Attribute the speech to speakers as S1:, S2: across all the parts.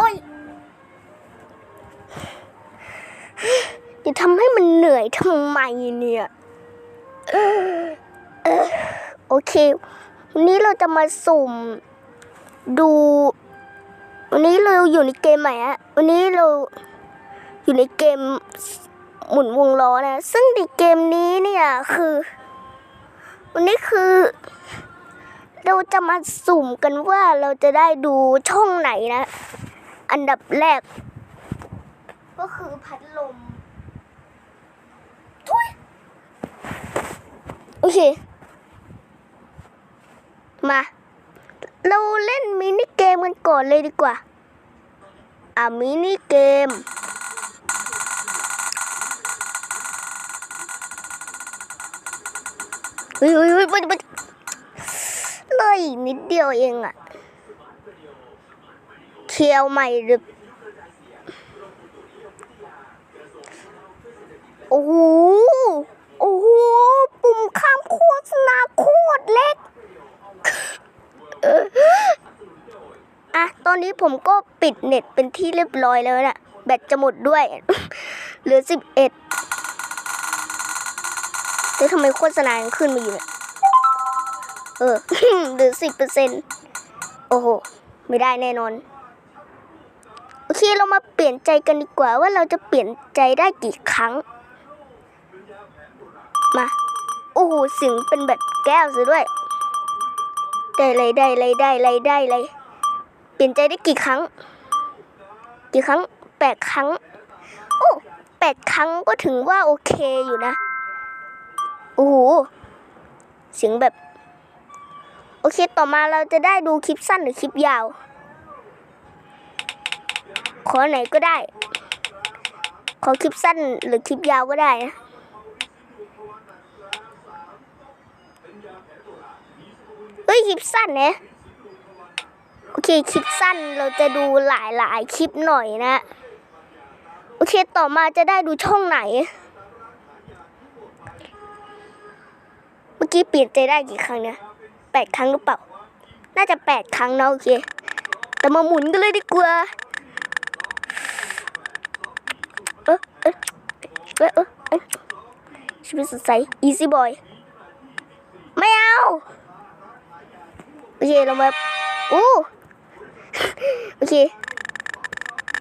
S1: อ้ยจะทำให้มันเหนื่อยทำไมเนี่ยโอเค วันนี้เราจะมาสุ่ม ดู วันนี้เราอยู่ในเกมใหม่อะวันนี้เราอยู่ในเกมหมุนวงล้อนะ ซึ่งในเกมนี้เนี่ยคือ วันนี้คือ เราจะมาสุ่มกันว่าเราจะได้ดูช่องไหนนะ อันดับแรก ก็คือพัดลมทุยโอเค มา เราเล่นมินิเกมกันก่อนเลยดีกว่า อะมินิเกมเฮ้ยเฮ้ยเฮ้ยมันมันเลยอีกนิดเดียวเองอะ เคียวใหม่หรือโอ้โหโอ้โหปุ่มข้ามโฆษณาโคตรเล็กอะตอนนี้ผมก็ปิดเน็ตเป็นที่เรียบร้อยแล้วนะแบตจะหมดด้วย เหลือสิบเอ็ดแล้วทำไมโฆษณาขึ้นมาอยู่เนี่ยเออ เหลือสิบเปอร์เซ็นต์โอ้โห ไม่ได้แน่นอน เคเรามาเปลี่ยนใจกันดีกว่าว่าเราจะเปลี่ยนใจได้กี่ครั้ง มาโอ้โหเสียงเป็นแบบแก้วซะด้วย ได้เลยได้เลยได้เลยได้เลยเปลี่ยนใจได้กี่ครั้ง กี่ครั้งแปดครั้ง โอ้แปดครั้งก็ถึงว่าโอเคอยู่นะโอ้โหเสียงแบบ โอเคต่อมาเราจะได้ดูคลิปสั้นหรือคลิปยาว อไหนก็ได้ ขอคลิปสั้นหรือคลิปยาวก็ได้นะเฮ้ยคลิปสั้นเนี่ยโอเคคลิปสั้นเราจะดูหลายหลายๆคลิปหน่อยนะ โอเคต่อมาจะได้ดูช่องไหน เมื่อกี้เปลี่ยนใจได้กี่ครั้งเนี่ยแปดครั้งหรือเปล่า น่าจะแปดครั้งนะโอเค แต่มาหมุนกันเลยดีกว่า เออเออเออเออเออชีวิตสดใส easy boy ไม่เอาโอเคเรามาอู้โอเค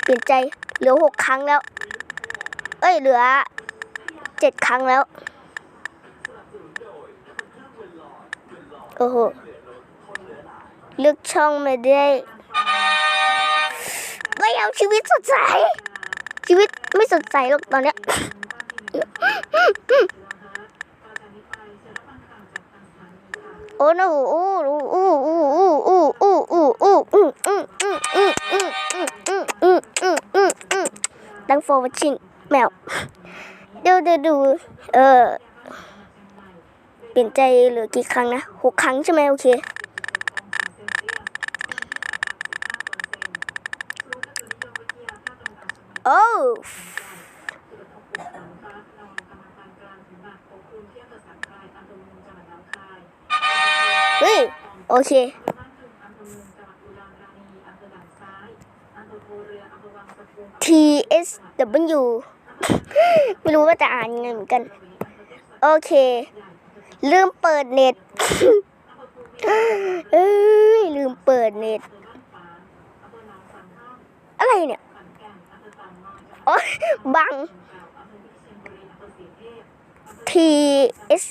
S1: เปลี่ยนใจเหลือหกครั้งแล้ว เอ้ยเหลือเจ็ดครั้งแล้ว โอ้โหเลือกช่องไมาได้ไม่เอาชีวิตสดใส ชีวิตไม่สดใสหรอกตอนเนี้ยโอ้โหโอ้โหโอ้โหโอ้โหโอ้โหโอ้โหโอ้โหดังโฟวัชชิงแมวเดี๋ยวเดี๋ยวดูเออเปลี่ยนใจเหลือกี่ครั้งนะหกครั้งใช่ไหมโอเค โอ้เฮ้ยโอเค T S W ไม่รู้ว่าจะอ่านยังไงเหมือนกัน โอเค ลืมเปิดเน็ตเอ้ยลืมเปิดเน็ต อะไรเนี่ย โอ้ยบัง T S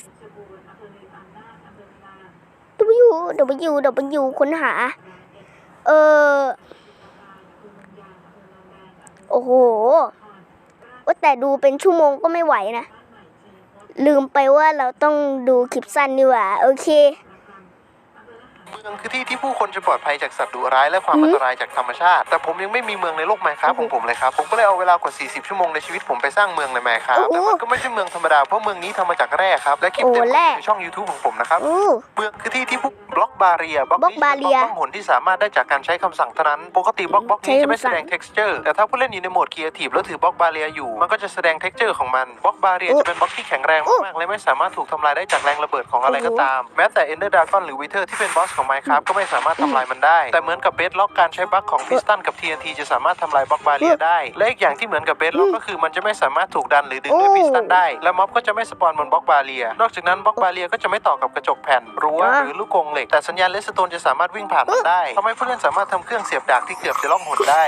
S1: W W W ค้นหา เออ โอ้โหว่าแต่ดูเป็นชั่วโมงก็ไม่ไหวนะ ลืมไปว่าเราต้องดูคลิปสั้นนี่หว่า โอเค
S2: เมืองคือที่ที่ผู้คนจะปลอดภัยจากสัตว์ดุร้ายและความอันตรายจากธรรมชาติ แต่ผมยังไม่มีเมืองในโลกไมครับของผมเลยครับ ผมก็เลยเอาเวลากว่า 40 ชั่วโมงในชีวิตผมไปสร้างเมืองในไมครับ
S1: โอ้โห
S2: แต่มันก็ไม่ใช่เมืองธรรมดา เพราะเมืองนี้ทำมาจากแร่ครับ และคลิป
S1: โอ้
S2: เต็ม
S1: แร่
S2: ในช่อง YouTube ของผมนะครับ
S1: อู้
S2: เมืองคือที่ที่พวกบล็อกบาเรียบล็อก
S1: บล็อก
S2: นี้
S1: บา
S2: จะ
S1: เรี
S2: เป็นบล็
S1: ย
S2: อกล่องหนที่สามารถได้จากการใช้คำสั่งเท่านั้น ปกติบล็อกบล็อกนี้
S1: ใช้
S2: จะไม่
S1: คำ
S2: แส
S1: สั่ง
S2: ดง texture แต่ถ้าผู้เล่นอยู่ในโหมด creative แล้วถือบล็อกบาเรียอยู่ มันก็จะแสดง texture ของมันบล็อกบาเรีย
S1: อู้
S2: จะเป็นบล็อกที่แข็งแรง
S1: อู้
S2: มากๆและไม่สามารถถูกทำลายได้จากแรงระเบิดของอะไรก็
S1: โอ้โห
S2: ตาม แม้แต่ Ender Dragon หรือ Wither ที่เป็นบอสของของ Minecraft ก็ไม่สามารถทำลายมันได้ แต่เหมือนกับเบสล็อกการใช้บั๊กของพิสตันกับ TNT จะสามารถทำลายบล็อกบาเรียได้ และอีกอย่างที่เหมือนกับเบสล็อกก็คือมันจะไม่สามารถถูกดันหรือดึงด้วยพิสตันได้ และม็อบก็จะไม่สปอนบนบล็อกบาเรีย นอกจากนั้นบล็อกบาเรียก็จะไม่ต่อกับกระจกแผ่นรั้วหรือลูกกรงเหล็ก แต่สัญญาณเลสโตนจะสามารถวิ่งผ่านมันได้ทำให้ผู้เล่นสามารถทำเครื่องเสียบดาบที่เกือบจะล่องหนได้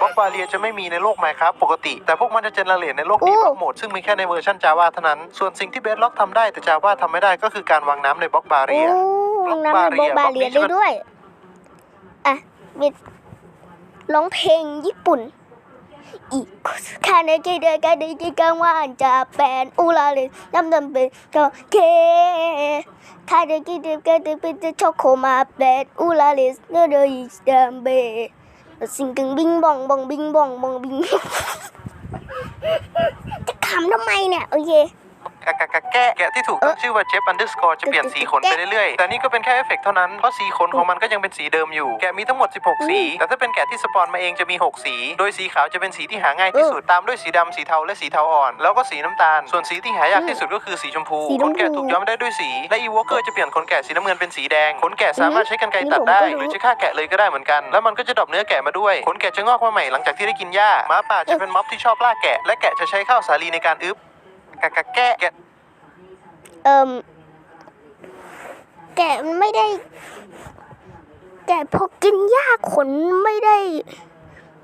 S2: บล็อกบาเรียจะไม่มีในโลก Minecraft ปกติ แต่พวกมันจะเจเนเรตในโลกดีบล็อกโหมดซึ่งมีแค่ในเวอร์ชัน Java เท่านั้น ส่วนสิ่งที่เบสล็อกทำได้แต่ Java ทำไม่ได้ก็คือการวางน้ำในบล็อกบา
S1: โอ้
S2: เรีย
S1: ลงน้ำในโบบาเรียได้ด้วย อะ มีร้องเพลงญี่ปุ่น อีกคาเนกิเดกาเดกิกังวานจะเป็นอุลาเลน้ำดำเป็นก็เคคาเนกิเดกาเดเป็นจะช็อกโคมาเป็นอุลาเลสเนเดอิสดัมเบสิงกังบิงบองบองบิงบองบองบิงจะขำทำไมเนี่ยโอเค
S2: กะกะกะแกะแกะที่ถูกตั้งชื่อว่าเจฟอันเดอร์สกอร์จะเปลี่ยนสีขนไปเรื่อยๆ แต่นี่ก็เป็นแค่เอฟเฟกต์เท่านั้น เพราะสีขนของมันก็ยังเป็นสีเดิมอยู่ แกะมีทั้งหมด 16 สี แต่ถ้าเป็นแกะที่สปอนมาเองจะมี 6 สี โดยสีขาวจะเป็นสีที่หาง่ายที่สุด ตามด้วยสีดำสีเทาและสีเทาอ่อน แล้วก็สีน้ำตาล ส่วนสีที่หายากที่สุดก็คือสีชมพู
S1: สีช
S2: ข
S1: มพู
S2: นแกะถูกย้อมได้ด้วยสี และอีวอเกอร์จะเปลี่ยนขนแกะสีน้ำเงินเป็นสีแดง ขนแกะสามารถใช้กรรไกรตัดได้ หรือจะฆ่าแกะเลยก็ได้เหมือนกัน แล้วมันก็จะดรอปเนื้อแกะมาด้วย ขนแกะจะงอกมาใหม่หลังจากที่ได้กินหญ้าหมาป่าจะเป็นม็อบที่ชอบล่าแกะและแกะจะใช้ข้าวสาลีในการอึบ กะกะแกะแกะ
S1: เอิมแกะมันไม่ได้ แกะพอกินหญ้าขนไม่ได้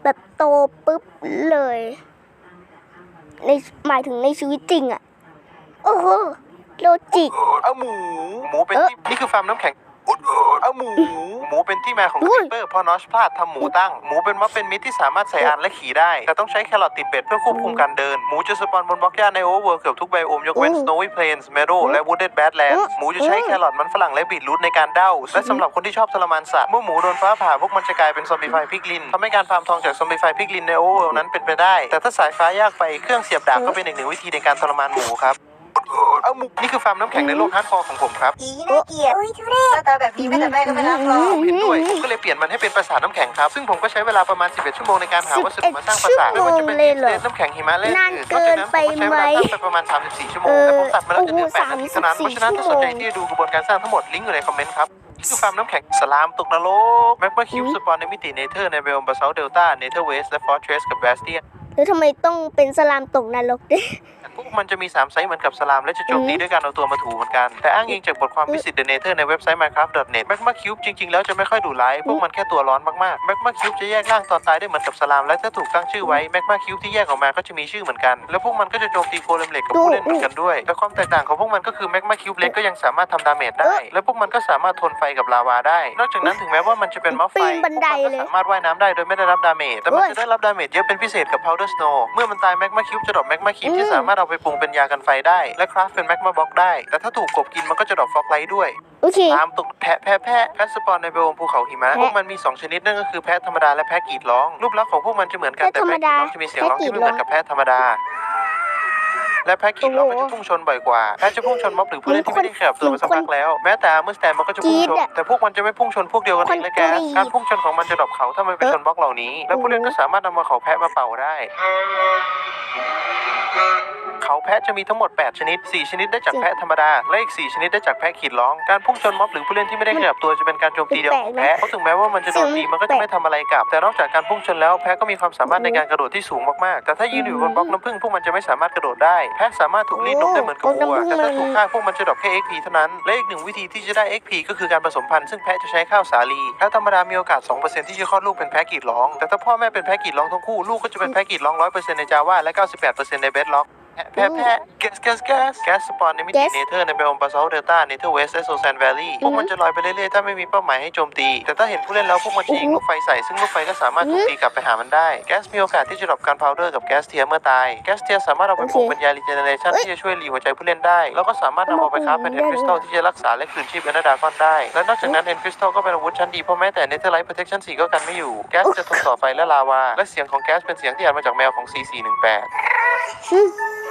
S1: แบบโตปุ๊บเลย ในหมายถึงในชีวิตจริงอะโอ้โหโลจิก
S2: เอาหมู หมูเป็นที่นี่คือฟาร์มน้ำแข็ง เอาหมู หมูเป็นที่มาของ
S1: อุ้
S2: ค
S1: ย
S2: รีเปอร์พอนอชพลาดทำหมูตั้ง หมูเป็นม็อบเป็นมิตรที่สามารถใส่อันและขี่ได้ แต่ต้องใช้แครอทติดเบ็ดเพื่อควบคุมการเดิน หมูจะสปอนบนบล็อกหญ้าในโอเวอร์เวิร์เกือบทุกไบโอมยกเว้น
S1: อืม
S2: Snowy Plains Meadow และ Wooded Badlands หมูจะใช้แครอทมันฝรั่งและบีทรูทในการเด้า และสำหรับคนที่ชอบทรมานสัตว์เมื่อหมูโดนฟ้าผ่าพวกมันจะกลายเป็นซอมบี้ไฟพิกลินทำให้การฟาร์มทองจากซอมบี้ไฟพิกลินในโอเวอร์นั้นเป็นไปได้ แต่ถ้าสายฟ้ายากไปเครื่องเสียบดาบก็เป็นอีกหนึ่งวิธีในการทรมานหมูครับ เอาหมูนี่คือฟาร์มน้ำแข็งในโลกฮาร์ดคอร์ของผมครับ
S3: อีน่าเกลียดหน้าตาแบบนี้แม่แต่แม่ก็ไม่รักหรอก
S2: ผมเห็นด้วยผมก็เลยเปลี่ยนมันให้เป็นปราสาทน้ำแข็งครับ ซึ่งผมก็ใช้เวลาประมาณ 11 ชั่วโมงในการหาวัสดุมาสร้างปราสาท
S1: 11
S2: ไม่ว่าจะเป็น
S1: ชั่วโมงเลยเหรอ
S2: เลนน้ำแข็งหิมะและ
S1: นาน
S2: อื่น
S1: เกินไป
S2: นอกจากนั้นผมก็ใช้เวลาสร้างไปประมาณ 34 ชั่วโมงแต่ผมตัดมาแล้วจะเหลือ8นาทีเท่านั้นเพราะฉะนั้นถ้าสนใจที่จะดูกระบวนการสร้างทั้งหมดลิงก์อยู่ในคอมเมนต์ครับนี่คือฟาร์มน้ำแข็งสลามตกนรกแมกมาคิวสปอนในมิติเนเธอร์ในเบลบาซาเดลต้าเนเธอร์เวสและฟอร์เทรสกับแบสเตียน
S1: แล้วทำไมต้องเป็นสลามตกนรกด้วย
S2: พวกมันจะมี 3 ไซส์เหมือนกับสลาม และจะโจมตีด้วยการเอาตัวมาถูเหมือนกัน แต่อ้างอิงจากบทความวิสิตเดเนเธอร์ในเว็บไซต์ minecraft.net magma cube จริงๆ แล้วจะไม่ค่อยดุร้าย พวกมันแค่ตัวร้อนมากๆ magma cube จะแยกร่างตอนตายได้เหมือนกับสลาม และถ้าถูกตั้งชื่อไว้ magma cube ที่แยกออกมาก็จะมีชื่อเหมือนกัน แล้วพวกมันก็จะโจมตีโกเลมเหล็กกับผู้เล่นเหมือนกันด้วย แต่ความแตกต่างของพวกมันก็คือ magma cube เล็กก็ยังสามารถทำดาเมจได้ และพวกมันก็สามารถทนไฟกับลาวาได้ นอกจากนั้นถึงแม้ว่ามันจะเป็นม็อบไฟ
S1: ปีนบันได
S2: พวกมัน
S1: เลย
S2: ก็สามารถว่ายน้ำได้โดยไม่ได้รับดาเมจแต่มันจะได้รับดาเมจเยอะเป็นพิเศษกับ powder snow เมื่อมันตาย magma cube จะดรอป magma cube ที่สามารถเอาไปปรุงเป็นยากันไฟได้ และคราฟเป็น magma block ได้ แต่ถ้าถูกกบกินมันก็จะดรอปฟอกไลท์ด้วย
S1: โอเค
S2: ตามตกแพะแพะแพะแพะสปอนในเบลภูเขาหิมะ
S1: แพะ
S2: พวกมันมี 2 ชนิดนั่นก็คือแพะธรรมดาและแพะกรีดร้อง รูปลักษณ์ของพวกมันจะเหมือนกัน
S1: แพะ
S2: แต่
S1: ธรรม
S2: แพะกรีด
S1: ดา
S2: ร้องจะมีเสียงร้องที่ไม่เหมือน
S1: แพะกรีดร้อง
S2: กับแพะธรรมดาและแพะกรีดร้อง
S1: โอ้
S2: ก็
S1: โห
S2: จะพุ่งชนบ่อยกว่าแพะจะพุ่งชนม็อบหรือผู้เล่นที่ไม่ได้ขยับตัวมาสักพักแล้ว แม้แต่เมื่อสแตนมันก็จะพุ่งชน
S1: กรีดอะ
S2: แต่พวกมันจะไม่พุ่งชนพวกเดียวกันเองและแกส
S1: คนกรีด
S2: การพุ่งชนของมันจะดรอปเขาถ้ามันไปชนบล็อกเหล่านี้ และผู้เล่นก็สามารถนำมาเขาแพะมาเป่าได้ เขาแพะจะมีทั้งหมด 8 ชนิด 4 ชนิดได้จากแพะธรรมดา และอีก 4 ชนิดได้จากแพะขีดร้อง การพุ่งชนม็อบหรือผู้เล่นที่ไม่ได้ขยับตัวจะเป็นการโจมตีเดียวของแพะเพราะถึงแม้ว่ามันจะโดนตีมันก็จะไม่ทำอะไรกลับ แต่นอกจากการพุ่งชนแล้วแพะก็มีความสามารถในการกระโดดที่สูงมากๆ แต่ถ้ายืนอยู่บนบล็อกน้ำผึ้งพวกมันจะไม่สามารถกระโดดได้ แพะสามารถถูกรีดนมได้เหมือนกับวัว แต่ถ้าถูกฆ่าพวกมันจะดรอปแค่ XP เท่านั้น และอีกหนึ่งวิธีที่จะได้ XP ก็คือการผสมพันธุ์ซึ่งแพะจะใช้ข้าวสาลีแพะธรรมดามีโอกาส 2%ที่จะคลอดลูกเป็นแพะกรีดร้อง แต่ถ้าพ่อแม่เป็นแพะกรีดร้องทั้งคู่ลูกก็จะเป็นแพะกรีดร้อง100%ใน Java และ 98%ใน Bedrock แพะแพะแก๊สแก๊สแก๊สแก๊สสปอนในมิติ
S1: Gas
S2: เนเธอร์ในเบลบาซาลเดลต้าเนเธอร์เวสและโซแซนแวลลีพวกมันจะลอยไปเรื่อยๆ ถ้าไม่มีเป้าหมายให้โจมตี แต่ถ้าเห็นผู้เล่นแล้วพวกมันจะยิงลูกไฟใส่ ซึ่งลูกไฟก็สามารถถูกตีกลับไปหามันได้ แก๊สมีโอกาสที่จะดรอปการพาวเดอร์กับแก๊สเทียร์เมื่อตาย แก๊สเทียร์สามารถเอาไปปลูกเป็นยารีเจเนเรชันที่จะช่วยรีหัวใจผู้เล่นได้ แล้วก็สามารถนำเอาไปคราฟเป็นเอ็นคริสตัลที่จะรักษาและคืนชีพเอเนดากอนได้ และนอกจากนั้นเอ็นคริสตัลก็เป็นอาวุธชั้นดีเพราะแม้แต่เนเธอร์ไลท์โปรเทคชั่น4ก็กันไม่อยู่ แก๊สจะทนต่อไฟและลาวา และเสียงของแก๊สเป็นเสียงที่อัดมาจากแมวของ C418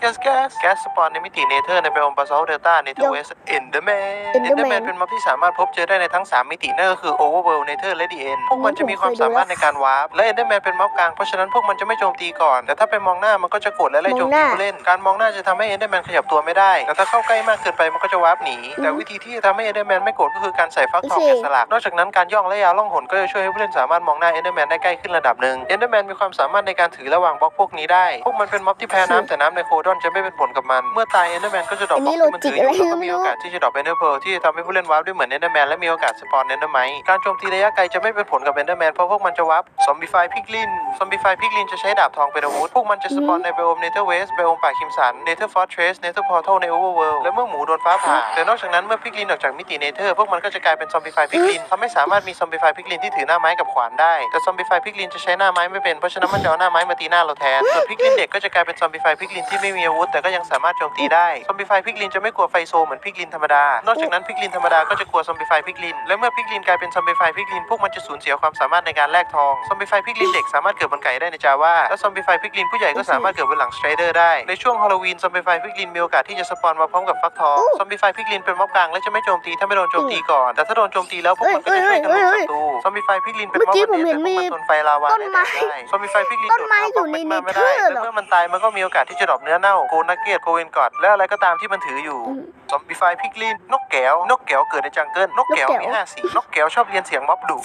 S2: แก๊สแก๊สแก๊สสปอนในมิติเนเธอร์ในไบโอมบาซอลเดลต้าเนเธอร์เวสเอนเดอร์แมนเอนเดอ
S1: Enderman
S2: ร์แมนเป็นม็อบที่สามารถพบเจอได้ในทั้ง 3 มิตินั่นก็คือโอเวอร์เวิลด์เนเธอร์และดีเอ็นพวกมันจะมีความสามารถในการวาร์ปและเอนเดอร์แมนเป็นม็อบกลางเพราะฉะนั้นพวกมันจะไม่โจมตีก่อน แต่ถ้าไปมองหน้ามันก็จะโกรธและไล่โจมตีผู้เล่น การมองหน้าจะทำให้เอนเดอร์แมนขยับตัวไม่ได้แต่ถ้าเข้าใกล้มากเกินไปมันก็จะวาร์ปหนีแต่วิธีที่จะทำให้เอนเดอร์แมนไม่โกรธก็คือการใส่ฟักทองแกะสลักนอกจากนั้นการย่องและยาวล่องหนก็จะช่วยให้ผู้เล่นสามารถมองหน้าเอนเดอร์แมนได้ใกล้ขึ้นระดับหนึ่งเอนเดอร์แมนมีความสามารถในการถือระหว่างบล็อกพวกนี้ได้ พวกมันเป็นม็อบที่แพ้น้ำแต่น้ำในโคดอนจะไม่เป็นผลกับมัน เมื่อตายเอนเดอร์แมนก็จะดรอปบล็อกที่มันถืออยู่แล้วก็มีโอกาสที่จะดรอปเอนเดอร์เพลที่จะทำให้ผู้เล่นวาร์ปได้เหมือนเอนเดอร์แมนและมีโอกาสสปอนเอนเดอร์ไมการโจมตีระยะไกลจะไม่เป็นผลกับเอนเดอร์แมนเพราะพวกมันจะวาร์ปซอมบี้ไฟพิกลินซอมบี้ไฟพิกลินจะใช้ดาบทองเป็นอาวุธพวกมันจะสปอนในไบโอมเนเธอร์เวสไบโอมป่าคิมสันเนเธอร์ฟอร์เทรสเนเธอร์พอร์ทัลในโอเวอร์เวิลด์และเมื่อหมูโดนฟ้าผ่าแต่นอกจากนั้นเมื่อพิกลินออกจากมิติเนเธอร์พวกมันก็จะกลายเป็นซอมบี้ไฟพิกลินทำให้สามารถมีซอมบี้ไฟพิกลินที่ถือหน้าไม้กับขวานได้แต่ซอมบี้ไฟพิกลินจะใช้หน้าไม้ไม่เป็นเพราะฉะนั้นมันจะเอาหน้าไม้มาตีหน้าเราแทนส่วนพิกลินเด็กก็จะกลายเป็นซอมบี้ไฟพิกลินที่ไม่มีอาวุธแต่ก็ยังสามารถโจมตีได้ ซอมบี้ไฟพิกลินจะไม่กลัวไฟโซเหมือนพิกลินธรรมดา นอกจากนั้นพิกลินธรรมดาก็จะกลัวซอมบี้ไฟพิกลิน และเมื่อพิกลินกลายเป็นซอมบี้ไฟพิกลินพวกมันจะสูญเสียความสามารถในการแลกทอง ซอมบี้ไฟพิกลินเด็กสามารถเกิดบนไก่ได้ในจาว่าและซอมบี้ไฟพิกลินผู้ใหญ่ก็สามารถเกิดบนหลังสไตรเดอร์ได้ ในช่วงฮอลโลวีนซอมบี้ไฟพิกลินมีโอกาสที่จะสปอนมาพร้อมกับฟักทอง ซอมบี้ไฟพิกลินเป็นม็อบกลางและจะไม่โจมตีถ้าไม่โดนโจมตีก่อน แต่ถ้าโดนโจมตีแล้วพวกมันก็จะช่วยกันลุกศัตรู ซอมบี้ไฟพิกลินเป็นม็อบแบบนี้แต่พวกมันทนไฟลาวาได้แต่ได้ซอมบี้ไฟพิกลิน
S1: ต้นไม้อยู่ใน
S2: โดด
S1: เน
S2: ข้ามบล็อก
S1: เธอร์
S2: แมกมาไม่ได้
S1: เหรอ
S2: และเมื่อมันตายมันก็มีโอกาสที่จะดรอปเนื้อเน่าโกนักเกียรโกเวนกอดและอะไรก็ตามที่มันถืออยู่
S1: อืม
S2: ซอมบี้ไฟพิกลินนกแก้วนกแก้วเกิดในจังเกิลนกแก้วน
S1: กแก้ว
S2: มีห้าสีนกแก้วชอบเรียนเสียงม็อบดุ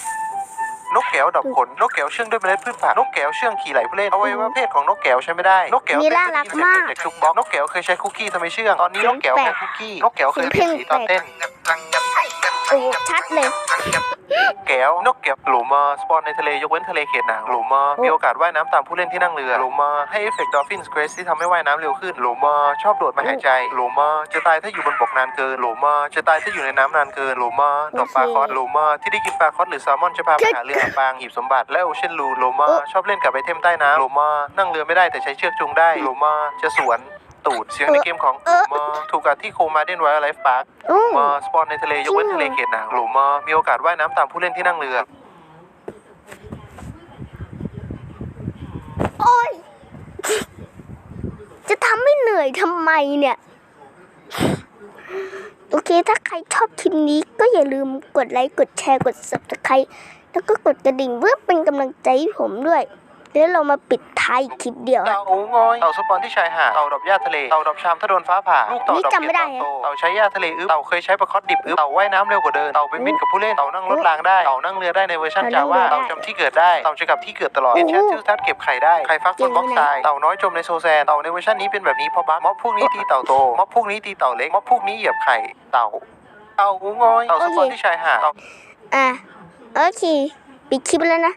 S2: นกแก้วดอกขนนกแก้วเชื่องด้วยเมล็ดพืชผักนกแก้วเชื่องขี่ไหลผู้เล่นอวัยวะเพศของนกแก้วใช้ไม่ได้นกแก้ว
S1: นี่
S2: เต้น
S1: น่ารั
S2: ได้
S1: ก
S2: ยินเสียง
S1: มาก
S2: จากชุกบ็อกนกแก้วเคยใช้คุกกี้ทำให้เชื่องตอนนี้นกแก้วแพ้คุกกี้นกแก้วเคยเปลี่ยนสีตอนเต้น
S1: โอ้ชัดเลย
S2: แก้วนกแก้วหลูมาสปอนในทะเลยกเว้นทะเลเขตหนาวหลูมามีโอกาสว่ายน้ำตามผู้เล่นที่นั่งเรือหลูมาให้เอฟเฟกต์ดอฟฟินสเกรสที่ทำให้ว่ายน้ำเร็วขึ้นหลูมาชอบโดดมาหายใจหลูมาจะตายถ้าอยู่บนบกนานเกินหลูมาจะตายถ้าอยู่ในน้ำนานเกินหลูมาตกปลาคอสหลูมาที่ได้กินปลาคอสหรือแซลมอนจะพาไปหาเรืออับปางหีบสมบัติและโอเชียนลูหลูมาชอบเล่นกับไอเทมใต้น้ำหลูมานั่งเรือไม่ได้แต่ใช้เชือกจูงได้หลูมาจะสวน ตูด เสียงในเกมของหลูมาถูกกัดที่โคมาเดนไวท์ไลฟ์พาร์ค
S1: อืม
S2: มาสปอนในทะเลยกเว้นทะเลเขตหนาวหลุมมามีโอกาสว่ายน้ำตามผู้เล่นที่นั่งเรือ
S1: โอ้ย จะทำให้เหนื่อยทำไมเนี่ย โอเค ถ้าใครชอบคลิปนี้ก็อย่าลืมกดไลค์ กดแชร์ กด subscribe แล้วก็กดกระดิ่งเพื่อเป็นกำลังใจให้ผมด้วย แล้วเรามาปิดท้ายคลิปเดียวอะ
S2: เต่าง้อย เต่าสปอนที่ชายหาด เต่าดอกหญ้าทะเล เต่าดอกชามถ้าโดนฟ้าผ่า ลูกเต่า
S1: นี่
S2: ดอก
S1: จำไม่
S2: เห็ด
S1: ได้
S2: เต่าโต เต่าใช้หญ้าทะเลอึบเต่าเคยใช้ประคอดดิบอึบเต่าว่ายน้ำเร็วกว่าเดิน เต่าเป็นมิตรกับผู้เล่น เต่านั่งรถรางได้ เต่านั่งเรือได้ในเวอร์ชัน
S1: เต่า
S2: จา
S1: นั่งเรือได้
S2: ว่าเต่าจำที่เกิดได้ เต่าจะกลับที่เกิดตลอด
S1: โอ้
S2: เอ็น
S1: โห
S2: แชนทิวทัศเก็บไข่ได้ ไข่ฟักบนบล็อก
S1: เจ๋ง
S2: ท
S1: นะ
S2: ราย เต่าน้อยจมในโซแซน เต่าในเวอร์ชันนี้เป็นแบบนี้เพราะบั๊กม็อบพวกนี้ตีเต่าโต ม็อบพวกนี้ตีเต่าเล็ก ม็อบพวกนี้เหยียบไข่ เต่า เต่าง้อย เต่าสปอนที่ชายหาดเต่า
S1: อะโอเคปิดคลิปแล้วนะ